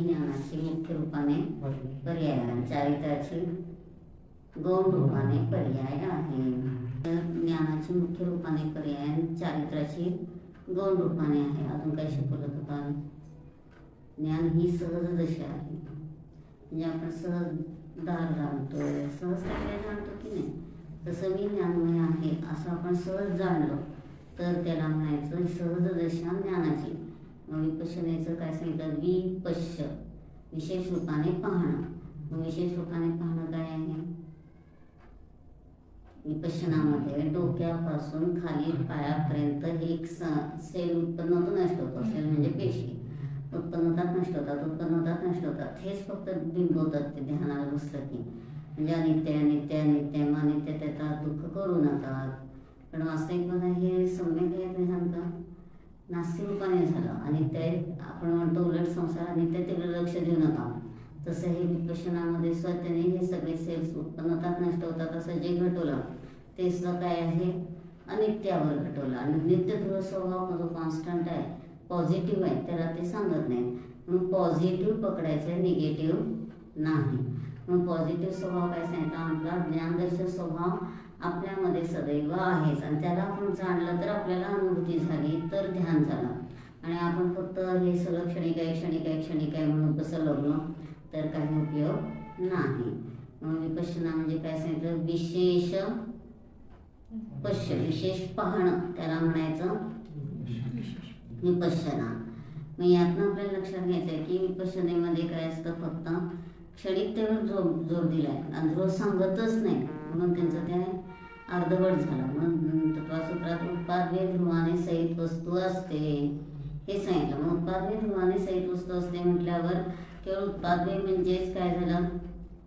ज्ञानाची मुख्य रूपाने पर्याय आहे चारित्र्याची गौण रूपाने पर्याय आहे. तर ज्ञानाची मुख्य रूपाने पर्याय चारित्र्याची गौण रूपाने आहे. अजून काय शिकवलं होता. ज्ञान ही सहज दशा आहे. म्हणजे आपण सहज दार जाणतोय. सहज काय जाणतो की नाही? तसं मी ज्ञानमय आहे असं आपण सहज जाणलं तर त्याला म्हणायचं ही सहज दशा ज्ञानाची. विपश्यनेचं काय सांगितलं विपश्य विशेष रूपाने पाहणं. विशेष रूपाने पाहणं काय आहे? विपश्यनामध्ये डोक्यापासून खाली पायापर्यंत हे एक स- सेल उत्पन्न होतो नष्ट होतो. सेल म्हणजे पेशी. उत्पन्न होतात नष्ट होतात. उत्पन्न होतात नष्ट होतात. हेच फक्त बिंबवतात ते ध्यानाला बसलं की. म्हणजे अनित्य अनित्य अनित्य मग अनित्य त्याचा दुःख करू नका. पण वास्तविकपणे हे सम्यक आहे ध्यान का नास्तिकपणे झालं. आणि ते आपण म्हणतो उलट संसार आणि ते तिकडे लक्ष देऊ नका तसं हे विपशनामध्ये स्वतःने हे सगळे सेल्स उत्पन्न होतात नष्ट होतात असं जे घटवलं ते सुद्धा काय आहे अनित्यावर घटवलं. आणि नित्य ध्रुव स्वभाव जो कॉन्स्टंट आहे. पॉझिटिव्ह आहे त्याला ते सांगत नाही. म्हणून पॉझिटिव्ह पकडायचं आहे निगेटिव्ह नाही. मग पॉझिटिव्ह स्वभाव काय सांगितलं? आपला ज्ञानदर्शक स्वभाव आपल्यामध्ये सदैव आहेच. आणि त्याला आपण जाणलं तर आपल्याला अनुभूती झाली तर ध्यान झालं. आणि आपण फक्त हे सगळं क्षणिक आहे क्षणिक आहे क्षणिक आहे म्हणून कसं लागलो तर काही उपयोग नाही. मग विपश्यना म्हणजे काय सांगितलं? विशेष पश्य विशेष पाहणं त्याला म्हणायचं विपश्यना. मग यातनं आपल्याला लक्षात घ्यायचं आहे की विपश्यनेमध्ये काय असतं? फक्त क्षणिकतेवर जोर जोर दिलाय. आणि रोज सांगतच नाही. म्हणून त्यांचं ते अर्धवट झालं. म्हणून तत्वासूत्रात उत्पादने ध्रुवाने सहित वस्तू असते. हे सांगितलं. मग उत्पादने ध्रुवाने सहित वस्तू असते म्हटल्यावर केवळ उत्पादने म्हणजेच काय झालं?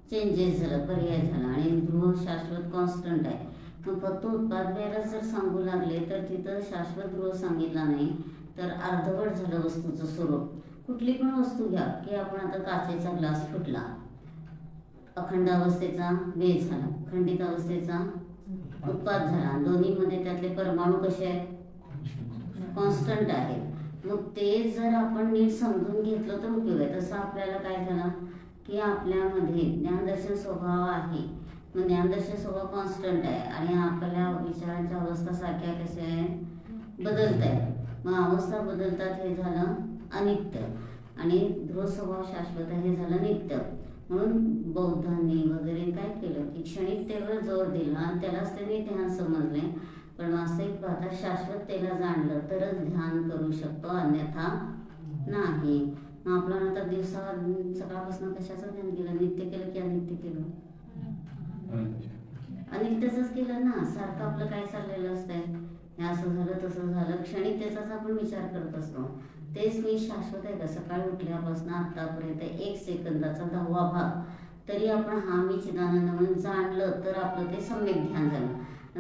चेंजेस झालं पर्याय झाला. आणि ध्रुव शाश्वत कॉन्स्टंट आहे. मग फक्त उत्पादनेला जर सांगू लागले तर तिथं शाश्वत ध्रुव सांगितला नाही तर अर्धवट झालं वस्तूचं स्वरूप. कुठली पण वस्तू घ्या की आपण आता काचेचा ग्लास फुटला. अखंड अवस्थेचा वेळ झाला. खंडित अवस्थेचा उत्पाद झाला. दोन्हीमध्ये त्यातले परमाणू कसे आहेत? कॉन्स्टंट आहेत. मग ते जर आपण नीट समजून घेतलं तर उपयोग आहे. तसं आपल्याला काय झालं? की आपल्यामध्ये ज्ञानदर्शन स्वभाव आहे. मग ज्ञानदर्शन स्वभाव कॉन्स्टंट आहे. आणि आपल्या विचारांच्या अवस्था सारख्या कशा आहेत? बदलत आहेत. मग अवस्था बदलतात हे झालं अनित्य. आणि ध्रुव स्वभाव शाश्वत हे झालं नित्य. म्हणून बौद्धांनी वगैरे काय केलं की क्षणिकतेवर जोर दिला आणि त्यालाच त्यांनी ध्यान समजले. पण वास्तविक पाहता शाश्वततेला जाणलं तरच ध्यान करू शकतो अन्यथा नाही. मग आपलं नंतर दिवसा सकाळपासून कशाचं ध्यान केलं? नित्य केलं की अनित्य केलं? अनित्यच केलं ना? सारखं आपलं काय चाललेलं असतंय? हे असं झालं तसं झालं. क्षणिक त्याचाच आपण विचार करत असतो. तेच मी शाश्वत आहे का? सकाळी उठल्यापासून आतापर्यंत एक सेकंदाचा दहावा भाग. तरी आपण हा मी चिदानंद म्हणून जाणलं तर आपलं ते सम्यक ध्यान झालं.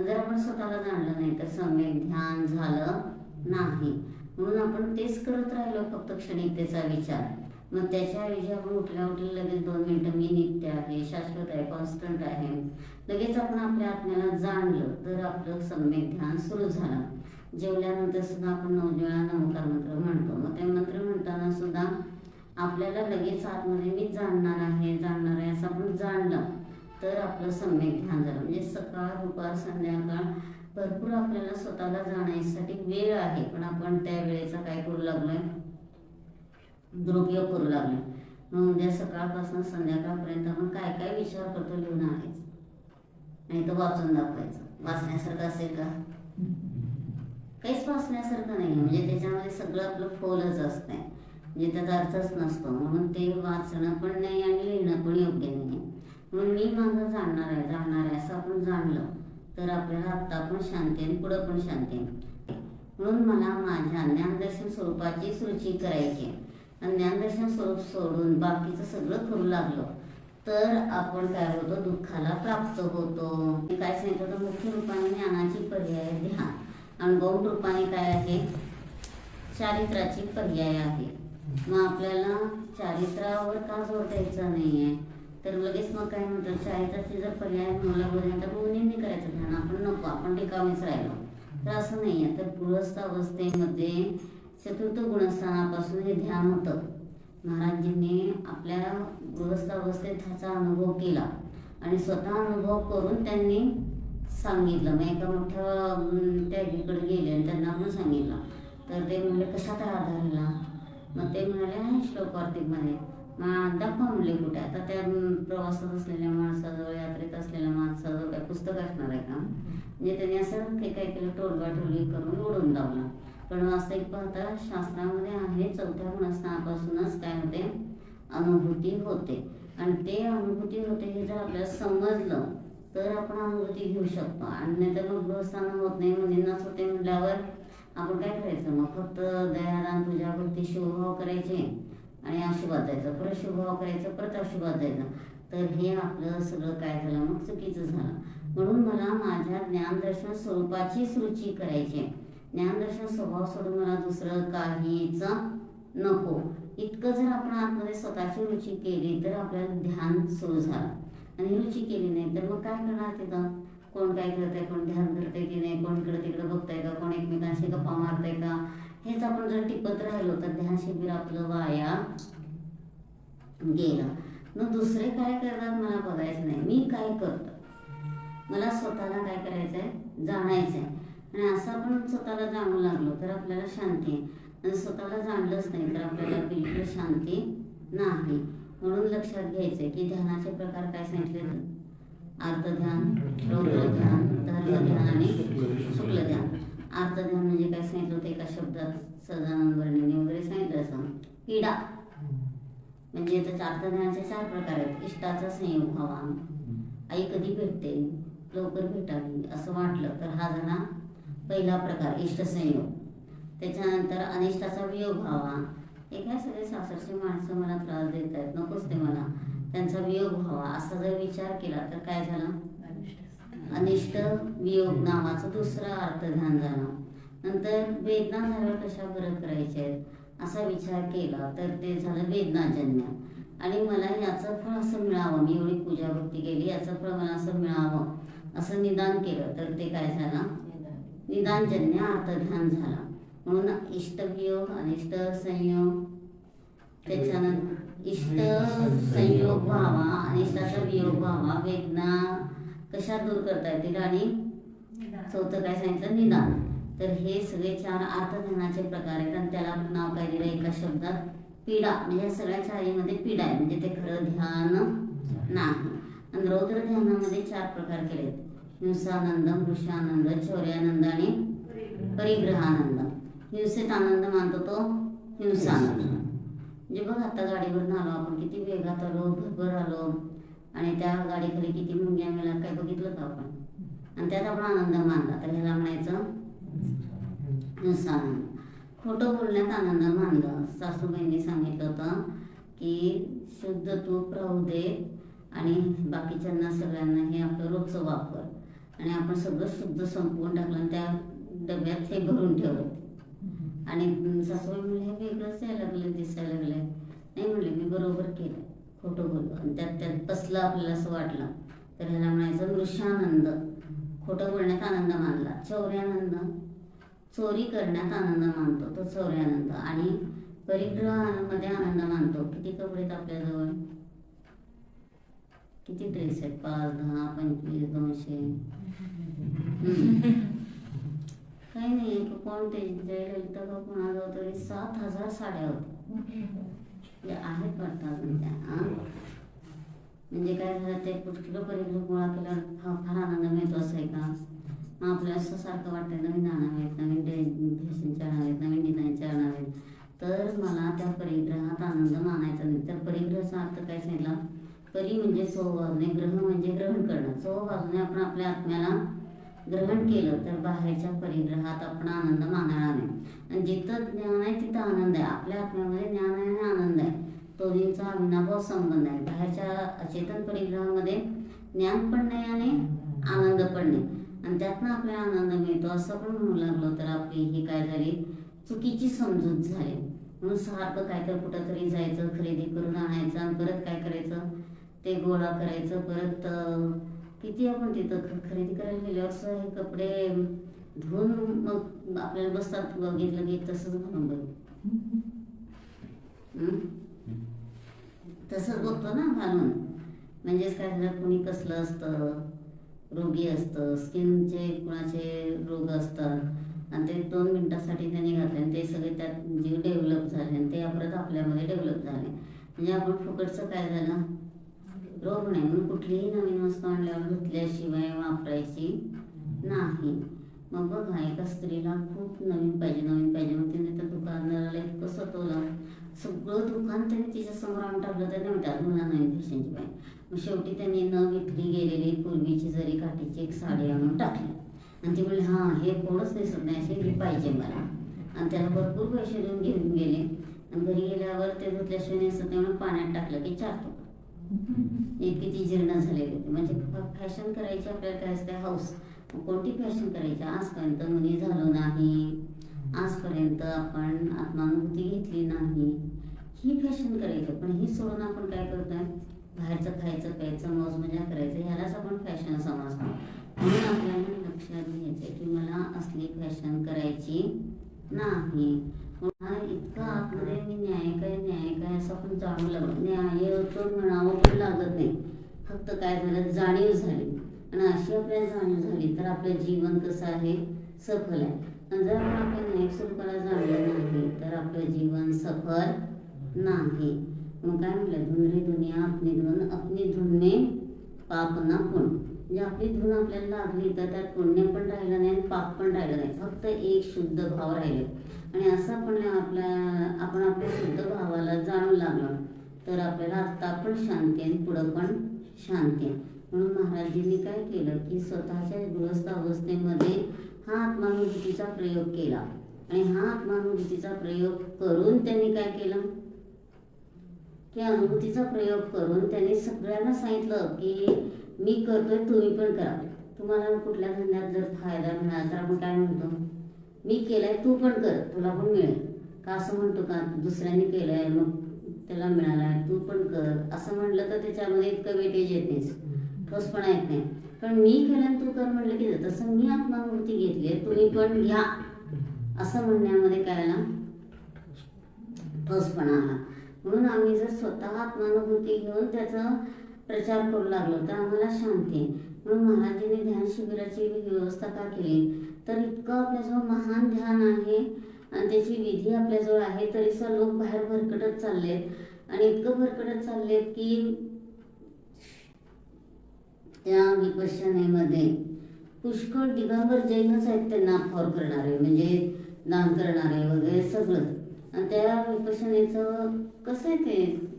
जर आपण स्वतःला जाणलं नाही तर सम्यक ध्यान झालं नाही. म्हणून आपण तेच करत राहिलो फक्त क्षणिकतेचा विचार. मग त्याच्याऐवजी आपण उठल्या उठल्या लगेच दोन मिनिटं मी नित्य आहे शाश्वत आहे कॉन्स्टंट आहे. लगेच आपण आपल्या आत्म्याला जाणलं तर आपलं सम्यक ध्यान सुरू झालं. जेवल्यानंतर सुद्धा आपण नवजेळा नमकार मंत्र म्हणतो. मग ते मंत्र म्हणताना सुद्धा आपल्याला लगेच आतमध्ये मी जाणणार आहे जाणणार आहे असं आपण जाणलं तर आपलं सम्यक ध्यान झालं. म्हणजे सकाळ दुपार संध्याकाळ भरपूर आपल्याला स्वतःला जाण्यासाठी वेळ आहे. पण आपण त्या वेळेचा काय करू लागलोय? दुरुपयोग करू लागले. मग उद्या सकाळपासून संध्याकाळपर्यंत आपण काय काय विचार करतो लिहून आहेच नाही तर वाचून दाखवायचं. वाचण्यासारखं असेल का? काहीच वाचण्यासारखं नाही. म्हणजे त्याच्यामध्ये सगळं आपलं फोलच असतंय. म्हणजे त्याचा अर्थच नसतो. म्हणून ते वाचणं पण नाही आणि लिहिणं पण योग्य नाही. म्हणून मी माझं जाणणार आहे जाणणार आहे असं आपण जाणलं तर आपल्याला आत्ता पण शांती आहे पुढं पण शांती आहे म्हणून मला माझ्या ज्ञानदर्शन स्वरूपाचीच रुची करायची आहे. आणि ज्ञानदर्शन स्वरूप सोडून बाकीचं सगळं करू लागलो. तर आपण काय होतो? दुःखाला प्राप्त होतो. मी काय सांगितलं तर मुख्य रूपाने ज्ञानाची पर्याय ध्यान आणि गौण रूपाने काय आहे? चारित्राची पर्याय आहे. मग आपल्याला चारित्रावर का जोर द्यायचा नाही आहे तर लगेच मग काय म्हणतात? चारित्राचे जर पर्याय मला बघायला तर मुलींनी करायचं. ध्यान आपण नको. आपण टिकावीच राहिलो. तर असं नाही आहे तर गृहस्थ अवस्थेमध्ये चतुर्थ गुणस्थानापासून हे ध्यान होतं. महाराजजींनी आपल्या गृहस्थावस्थेत ह्याचा अनुभव केला आणि स्वतः अनुभव करून त्यांनी सांगितलं. मग एका मोठ्या अं, गेले आणि त्यांना पण सांगितलं. तर ते म्हणले कशात आधारला मग ते म्हणाले नाही श्लोक कार्तिकमध्ये मग दाखवा म्हणले कुठे? आता त्या प्रवासात असलेल्या माणसाजवळ यात्रेत असलेल्या माणसाजवळ काय पुस्तक असणार आहे का? म्हणजे त्यांनी असं काही काही केलं टोलवाटोली करून ओढून लावला. पण पाहता शास्त्रामध्ये आहे चौथ्या गुणस्थानापासूनच काय होते अनुभूती होते. आणि ते अनुभूती होते हे जर आपल्याला समजलं तर आपण अनुभूती घेऊ शकतो. आणि नाहीतर मग गृहस्थान होत नाही मुलींनाच होते म्हटल्यावर आपण काय करायचं? मग फक्त दयादान पूजा भक्ती शुभभाव करायचे आणि आशीर्वाद द्यायचा. परत शुभभाव करायचं परत आशीर्वाद द्यायचा. तर हे आपलं सगळं काय झालं? मग चुकीचं झालं. म्हणून मला माझ्या ज्ञानदर्शन स्वरूपाचीच रुची करायची आहे. ज्ञानदर्शन स्वभाव सोडून मला दुसरं काहीच नको. इतकं जर आपण आतमध्ये स्वतःची रुची केली तर आपल्याला ध्यान सुरू झालं. आणि रुची केली नाही तर मग काय करणार तिथं? कोण काय करतंय कोण ध्यान करतंय की नाही? कोण इकडं तिकडं बघताय का? कोण एकमेकांशी गप्पा मारताय का? हेच आपण जर टिपत राहिलो तर ध्यान शिबिर आपलं वाया गेलं. मग दुसरे काय करतात मला बघायचं नाही. मी काय करतो मला स्वतःला काय करायचंय? जाणायचंय. आणि असं आपण स्वतःला जाणू लागलो तर आपल्याला शांती आहे. स्वतःला जाणलंच नाही तर आपल्याला बिलकुल शांती नाही. म्हणून लक्षात घ्यायचं की ध्यानाचे प्रकार काय सांगितले अर्ध ध्यान धर्मध्यान ध्यान धर्म ध्यान आणि शुक्ल ध्यान ध्यान म्हणजे काय सांगितलं होतं? एका शब्दात सदानंद वर्णीने वगैरे सांगितलं असं. पीडा. म्हणजे त्याच्या अर्थज्ञानाचे चार प्रकार आहेत. इष्टाचा संयोग व्हावा. आई कधी भेटते? लवकर भेटावी. असं वाटलं तर हा जणा पहिला प्रकार इष्टसंयोग. त्याच्यानंतर अनिष्टाचा वियोग व्हावा. हे काय सगळे सासरचे माणसं मला त्रास देत आहेत. नकोच ते मला. त्यांचा वियोग व्हावा. असा जर विचार केला तर काय झालं? अनिष्ट वियोग नावाचं दुसरं अर्थध्यान झालं. नंतर वेदना झाल्यावर कशा बरं करायच्या आहेत? असा विचार केला तर ते झालं वेदनाजन्य. आणि मला याचं फळ असं मिळावं. मी एवढी पूजा भक्ती केली याचं फळ मला असं मिळावं. असं निदान केलं तर ते काय झालं? निदानजन्य अर्थध्यान झाला. म्हणून इष्टवियोग अनिष्ट संयोग त्याच्यानंतर इष्ट संयोग व्हावा अनिष्टाचा वियोग व्हावा. वेदना कशा दूर करता येतील आणि चौथं काय सांगितलं? निदान. तर हे सगळे चार अर्थज्ञानाचे प्रकार आहेत आणि त्याला नाव काय दिलं? एका शब्दात पीडा. म्हणजे सगळ्या चारीमध्ये पीडा आहे. म्हणजे ते खरं ध्यान नाही. आणि रौद्र ध्यानामध्ये चार प्रकार केले हिंसानंदम वृषानंद चौर्यानंद आणि परिग्रहानंद हिंसेत आनंद मानतो तो हिंसानंद म्हणजे बघ आता गाडीवरून आलो आपण किती वेगात आलो भरभर आलो आणि त्या गाडीखाली किती मुंग्या मिळाल्या काय बघितलं का आपण आणि त्यात आपण आनंद मानला तर ह्याला म्हणायचं हिंसानंद खोटं बोलण्यात आनंद मानलं सासूबाईंनी सांगितलं होतं की शुद्ध तूप राहू दे आणि बाकीच्यांना सगळ्यांना हे आपलं रोजचं वापर आणि आपण सगळं शुद्ध संपवून टाकलं आणि त्या डब्यात हे भरून ठेवलं. आणि सासूबाई म्हणले हे वेगळंच यायला लागलं दिसायला लागलंय. नाही म्हणले मी बरोबर केलं खोटं बोललो. आणि त्यात त्यात बसलं आपल्याला असं वाटलं. तर ह्याला म्हणायचं मृषानंद. खोटं बोलण्यात आनंद मानला. चौऱ्यानंद. चोरी करण्यात आनंद मानतो तो चौऱ्यानंद. आणि परिग्रहामध्ये आनंद मानतो. किती कपडे आपल्याजवळ किती ड्रेस आहेत? पाच दहा पंचवीस दोनशे. काही नाही कोण ते जयललिता का कोणाजवळ तरी सात हजार साड्या होत्या. आहेत वाटतं अजून त्या? म्हणजे काय झालं ते पुष्कळ परिग्रह गोळा केल्यावर फार आनंद मिळतो असं आहे का? मग आपल्याला असं सारखं वाटतं नवीन आणावेत नवीन फॅशनचे आणावेत नवीन डिझाईनचे आणावेत तर मला त्या परिग्रहात आनंद मानायचा नाही. तर परिग्रहाचा अर्थ काय सांगितला? परी म्हणजे चौबाजूने ग्रह म्हणजे ग्रहण करणं. चौबाजूने आपण आपल्या आत्म्याला ग्रहण केलं तर बाहेरच्या परिग्रहात आपण आनंद मानणार नाही. आणि जिथं ज्ञान आहे तिथं आनंद आहे. आपल्या आत्म्यामध्ये ज्ञान आहे आणि आनंद आहे. दोन्हीचा अविनाभाव संबंध आहे. बाहेरच्या अचेतन परिग्रहामध्ये ज्ञान पण नाही आणि आनंद पण नाही. आणि त्यातनं आपल्याला आनंद मिळतो. असं पण म्हणू लागलो तर आपली ही काय झाली? चुकीची समजूत झाली. म्हणून सारखं काय तर कुठंतरी जायचं खरेदी करून आणायचं आणि परत काय करायचं? ते गोळा करायचं परत किती आपण तिथं खरेदी करायला गेल्यावर असं हे कपडे धुवून मग आपल्याला बसतात बघितलं की तसंच घालून बघ? तसंच बघतो ना घालून. म्हणजेच काय झालं कोणी कसलं असतं रोगी असतं स्किनचे कुणाचे रोग असतात आणि ते दोन मिनिटासाठी त्यांनी घातले आणि ते सगळे त्यात जीव डेव्हलप झाले आणि ते परत आपल्यामध्ये डेव्हलप झाले. म्हणजे आपण फुकटचं काय झालं? रोग नाही म्हणून कुठलीही नवीन वस्तू आणल्यावर धुतल्याशिवाय वापरायची नाही. मग बघा एका स्त्रीला खूप नवीन पाहिजे नवीन पाहिजे. मग तिने त्या दुकानदाराला इतकं सतवलं. सगळं दुकान त्यांनी तिच्या समोर आणून टाकलं तर म्हणतात मला नवीन फॅशनची पाहिजे. मग शेवटी त्यांनी न विकली गेलेली पूर्वीची जरी काठीची एक साडी आणून टाकली. आणि ती म्हणली हां हे कोणच दिसत नाही असे ही पाहिजे मला. आणि त्याला भरपूर पैसे देऊन घेऊन गेले. आणि घरी गेल्यावर ते धुतल्याशिवाय नेसत नाही म्हणून पाण्यात टाकलं की चारतो. एक इतकी जीर्ण झालेली होती. म्हणजे फॅशन करायची आपल्याला काय असते? हाऊस कोणती फॅशन करायची? आजपर्यंत मुली झालो नाही. आजपर्यंत आपण आत्मानुभूती घेतली नाही. ही फॅशन करायची. पण ही सोडून आपण काय करतोय? बाहेरचं खायचं प्यायचं मौज मजा करायचं. ह्यालाच आपण फॅशन समजतो. म्हणून आपल्याला लक्षात घ्यायचं की मला असली फॅशन करायची नाही मग हा इतका आतमध्ये मी न्याय काय न्याय काय असं आपण जाणवलं न्याय तर म्हणावं पण लागत नाही. फक्त काय झालं? जाणीव झाली. आणि अशी आपल्याला जाणीव झाली तर आपलं जीवन कसं आहे? सफल आहे. आणि जर आपण आपल्या न्यायिक स्वरूपाला जाणलं नाही तर आपलं जीवन सफल नाही. मग काय म्हटलं धुन रे दुनिया आपली धुन आपली धुनने पाप ना कोण म्हणजे आपली धून आपल्याला लागली तर त्यात पुण्य पण राहिलं नाही आणि पाप पण राहिलं नाही. फक्त एक शुद्ध भाव राहिले. आणि असं पण आपल्या आपण आपल्या शुद्ध भावाला जाणून लागलो तर आपल्याला आत्ता पण शांती आणि पुढं पण शांती. आहे म्हणून महाराजांनी काय केलं की स्वतःच्या गृहस्थ अवस्थेमध्ये हा आत्मानुभूतीचा प्रयोग केला. आणि हा आत्मानुभूतीचा प्रयोग करून त्यांनी काय केलं? की अनुभूतीचा प्रयोग करून त्यांनी सगळ्यांना सांगितलं की मी करतोय तुम्ही पण करा. तुम्हाला कुठल्या धंद्यात जर फायदा मिळाला तर आपण काय म्हणतो? मी केलाय तू पण कर तुला पण मिळेल. का असं म्हणतो का? दुसऱ्यांनी केलंय मग त्याला मिळालाय तू पण कर. असं म्हटलं तर त्याच्यामध्ये इतकं वेटेज येत नाही ठोसपणा येत नाही. पण मी केलं तू कर म्हटलं की तसं मी आत्मानुभूती घेतली तुम्ही पण घ्या. असं म्हणण्यामध्ये काय आला? ठोसपणा आला. म्हणून आम्ही जर स्वतः आत्मानुभूती घेऊन त्याचं प्रचार करू लागलो तर आम्हाला शांती म्हणून महाराजांनी ध्यान शिबिराची व्यवस्था का केली? तर इतकं आपल्याजवळ महान ध्यान आहे आणि त्याची विधी आपल्याजवळ आहे तरी सुद्धा लोक बाहेर भरकटत चाललेत. आणि इतकं भरकटत चाललेत की त्या विपश्यनेमध्ये पुष्कळ दिगंबर जैनच आहेत त्यांना फॉर करणारे म्हणजे दान करणारे वगैरे सगळं. आणि त्या विपश्यनेचं कसं आहे ते?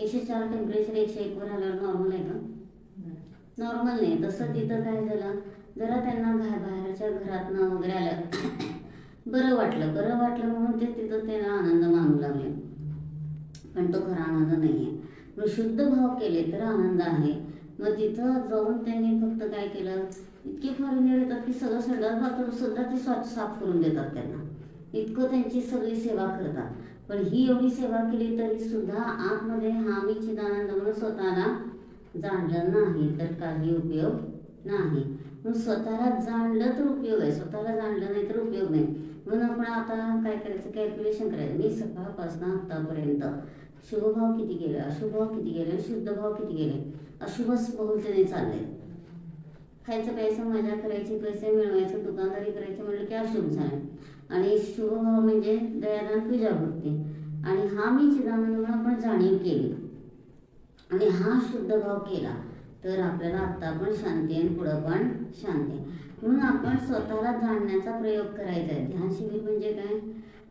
एकशे चार टेम्परेचर एकशे एकवर आल्यावर नॉर्मल आहे का? नॉर्मल नाही. तसं तिथं काय झालं? जरा त्यांना बाहेरच्या घरातनं वगैरे आलं. बरं वाटलं. बरं वाटलं म्हणून ते तिथं त्यांना आनंद मानू लागले. पण तो खरा आनंद नाही आहे मग शुद्ध भाव केले तर आनंद आहे. मग तिथं जाऊन त्यांनी फक्त काय केलं? इतके फॉरेनर येतात की सगळं संडास बाथरूम सुद्धा ते स्वच्छ साफ करून देतात त्यांना. इतकं त्यांची सगळी सेवा करतात. पण ही एवढी सेवा केली तरी सुद्धा आतमध्ये हा मी चिदानंद म्हणून स्वतःला जाणलं नाही तर काही उपयोग नाही. मग स्वतःला जाणलं तर उपयोग आहे स्वतःला जाणलं नाही तर उपयोग नाही. म्हणून आपण आता काय करायचं? कॅल्क्युलेशन करायचं. मी सकाळपासून आतापर्यंत शुभभाव किती गेले अशुभभाव किती गेले शुद्ध भाव किती गेले अशुभच बहुतेने चालले. खायचं प्यायचं मजा करायची पैसे मिळवायचं दुकानदारी करायचं म्हटलं की अशुभ झालं. आणि शुभभाव म्हणजे दयादान पूजा भक्ती आणि हा मी चिदानंद आपण जाणीव केली. आणि हा शुद्ध भाव केला तर आपल्याला आत्ता पण शांती आहे आणि पुढं पण शांती. आहे म्हणून आपण स्वतःला जाणण्याचा प्रयोग करायचा आहे. ध्यान शिबिर म्हणजे काय?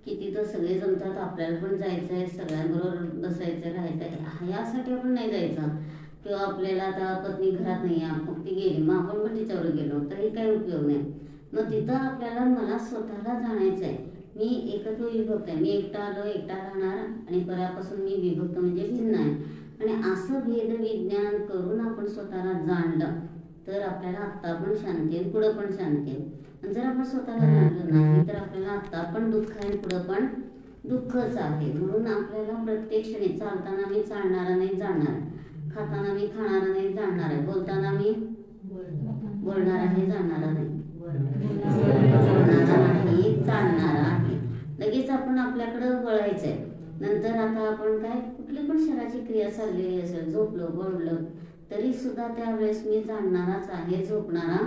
की तिथं सगळे जमतात आपल्याला पण जायचं आहे सगळ्यांबरोबर बसायचं राहायचं आहे यासाठी आपण नाही जायचं. किंवा आपल्याला आता पत्नी घरात नाही आहे मग ती गेली मग आपण पण तिच्यावर गेलो तरी काही उपयोग नाही. मग तिथं आपल्याला मला स्वतःला जाणायचं आहे मी एकत्व विभक्त आहे. मी एकटा आलो एकटा राहणार आणि परापासून मी विभक्त म्हणजे भिन्न आहे. आणि असं भेद विज्ञान करून आपण स्वतःला जाणलं तर आपल्याला आत्ता पण शांती आहे पुढं पण शांती आहे आणि जर आपण स्वतःला जाणलं नाही तर आपल्याला आत्ता पण दुःख आहे पुढं पण दुःखच आहे. म्हणून आपल्याला प्रत्येक क्षणी चालताना मी चालणारा नाही जाणणार आहे. खाताना मी खाणारा नाही जाणणार आहे. बोलताना मी बोलणार. आहे जाणणारा नाही. नाही आहे. लगेच आपण आपल्याकडं वळायचं आहे नंतर आता आपण काय कुठली पण शरीराची क्रिया चाललेली असेल झोपलं बोललं तरी सुद्धा त्यावेळेस मी जाणणाराच आहे झोपणारा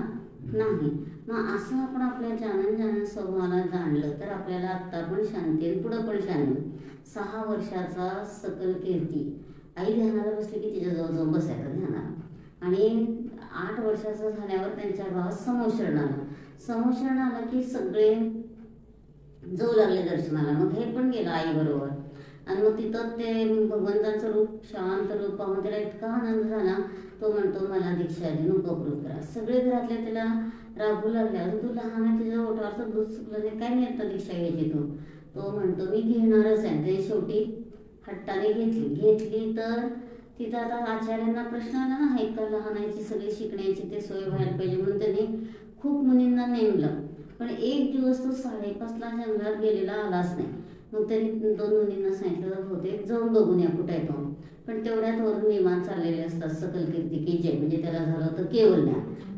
नाही. मग असं आपण आपल्या जानन जानन स्वभावाला जाणलं तर आपल्याला आत्ता पण शांती आणि पुढं पण शांती. सहा वर्षाचा सकल कीर्ती. आई ध्यानाला बसली की तिच्याजवळ जाऊन बसायचं ध्यानाला. आणि आठ वर्षाचं झाल्यावर त्यांच्या गावात समोषण आलं. समोशरण आलं की सगळे जाऊ लागले दर्शनाला. मग हे पण गेलं आई बरोबर आणि मग तिथं ते भगवंताचं रूप शांत रूप पाहून त्याला इतका आनंद झाला. तो म्हणतो मला दीक्षा दे उपकृत करा सगळे घरातले त्याला रागू लागले. अजून तू लहान आहे तुझ्या ओठावरचं दूध सुकलं नाही. काय नाही आता दीक्षा घ्यायची तू? तो म्हणतो मी घेणारच आहे. ते शेवटी हट्टाने घेतली. घेतली तर तिथं आता आचार्यांना प्रश्न आला ना हे का लहानाची सगळी शिकण्याची ते सोय व्हायला पाहिजे म्हणून त्यांनी खूप मुलींना नेमलं. पण एक दिवस तो साडेपाचला जंगलात गेलेला आलाच नाही. मग त्यांनी दोन मुलींना सांगितलं होते जाऊन बघून या कुठे येतो तो. पण तेवढ्यात वरून विमान चाललेले असतात सकल कीर्ती की जय. म्हणजे त्याला झालं होतं केवल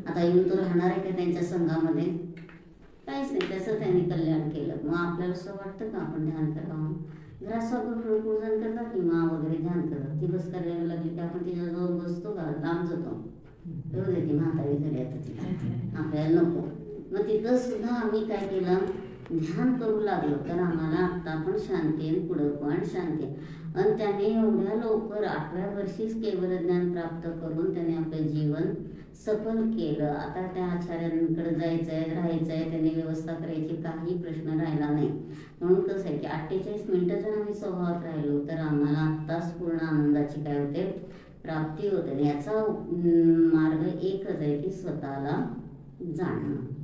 आता येऊन तो राहणार आहे का त्यांच्या संघामध्ये? काहीच नाही त्याचं त्यांनी कल्याण केलं. मग आपल्याला असं वाटतं का आपण ध्यान करावं? ग्रासवर पूजन करतात की मा वगैरे ध्यान करतात ती बस करायला लागली की आपण तिच्याजवळ बसतो का? लांब जातो. एवढं ती म्हातारी घरी आता तिला आपल्याला नको. मग तिथं सुद्धा आम्ही काय केलं? ध्यान करू लागलो. तर आम्हाला आत्ता पण शांती आहे पुढं पण शांती आणि त्याने एवढ्या लवकर आठव्या वर्षीच केवळ ज्ञान प्राप्त करून त्याने आपलं जीवन सफल केलं. आता त्या आचार्यांकडे जायचं आहे राहायचं आहे त्यांनी व्यवस्था करायची काही प्रश्न राहिला नाही. म्हणून कसं आहे की अठ्ठेचाळीस मिनटं जर आम्ही स्वभावात राहिलो तर आम्हाला आत्ताच पूर्ण आनंदाची काय होते? प्राप्ती होते. याचा मार्ग एकच आहे की स्वतःला जाणणं.